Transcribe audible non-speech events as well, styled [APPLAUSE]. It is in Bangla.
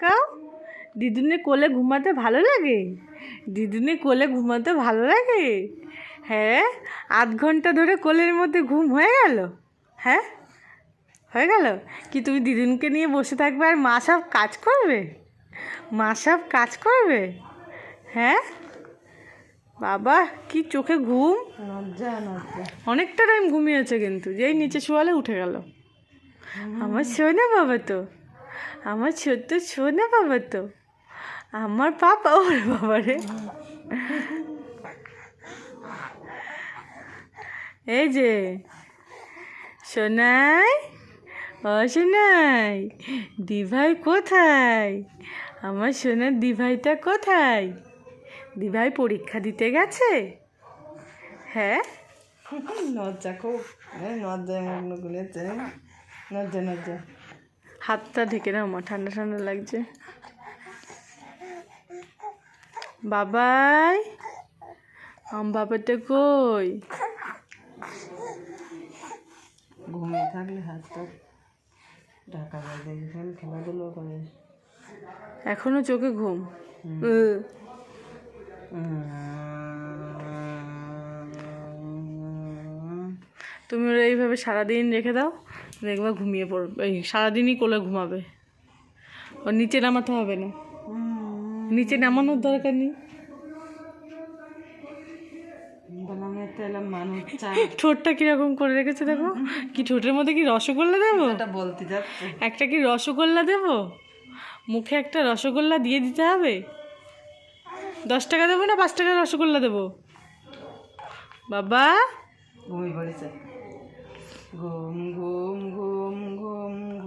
তাকাও দিদুনে কোলে ঘুমাতে ভালো লাগে? দিদুনে কোলে ঘুমাতে ভালো লাগে? হ্যাঁ আধ ঘণ্টা ধরে কোলের মধ্যে ঘুম হয়ে গেল? হ্যাঁ হয়ে গেল? কি তুমি দিদুনকে নিয়ে বসে থাকবে আর মা সব কাজ করবে? মা সব কাজ করবে? হ্যাঁ? বাবা কি চোখে ঘুম? অনেকটা টাইম ঘুমিয়েছে কিন্তু যেই নিচে শোয়ালে উঠে গেল। আমার শোয় না বাবা তো? আমার ছোট্ট সোনা বাবা তো? আমার পাপা ওর বাবা রে। এই যে, সোনাই, ও সোনাই, দিভাই কোথায়? আমার সোনার দিভাইটা কোথায়? দিভাই পরীক্ষা দিতে গেছে? হ্যাঁ? লজ্জা খুব। লজ্জায় মগ্ন গুলেছে লজ্জা লজ্জা। হাতটা ঢেকে নাও মা ঠান্ডা ঠান্ডা লাগছে। বাবাই আম বাবাটা কই? ঘুমিয়ে থাকলে হাতটা ঢাকা যায় দেখবেন খেলাধুলো করে। এখনও চোখে ঘুম? উ, তুমি ওরা এইভাবে সারাদিন রেখে দাও দেখবা ঘুমিয়ে পড়বে এই সারাদিনই কোলে ঘুমাবে। ওর নিচে নামাতে হবে না। নিচে নামানোর দরকার নেই। [LAUGHS] ঠোঁটটা কীরকম করে রেখেছে দেখো। কি ঠোঁটের মধ্যে কি রসগোল্লা দেবো? বলতে একটা কি রসগোল্লা দেবো? মুখে একটা রসগোল্লা দিয়ে দিতে হবে? দশ টাকা দেবো না পাঁচ টাকা রসগোল্লা দেবো? বাবা? ঘুমিয়ে পড়েছে ঘুম ঘুম ঘুম ঘুম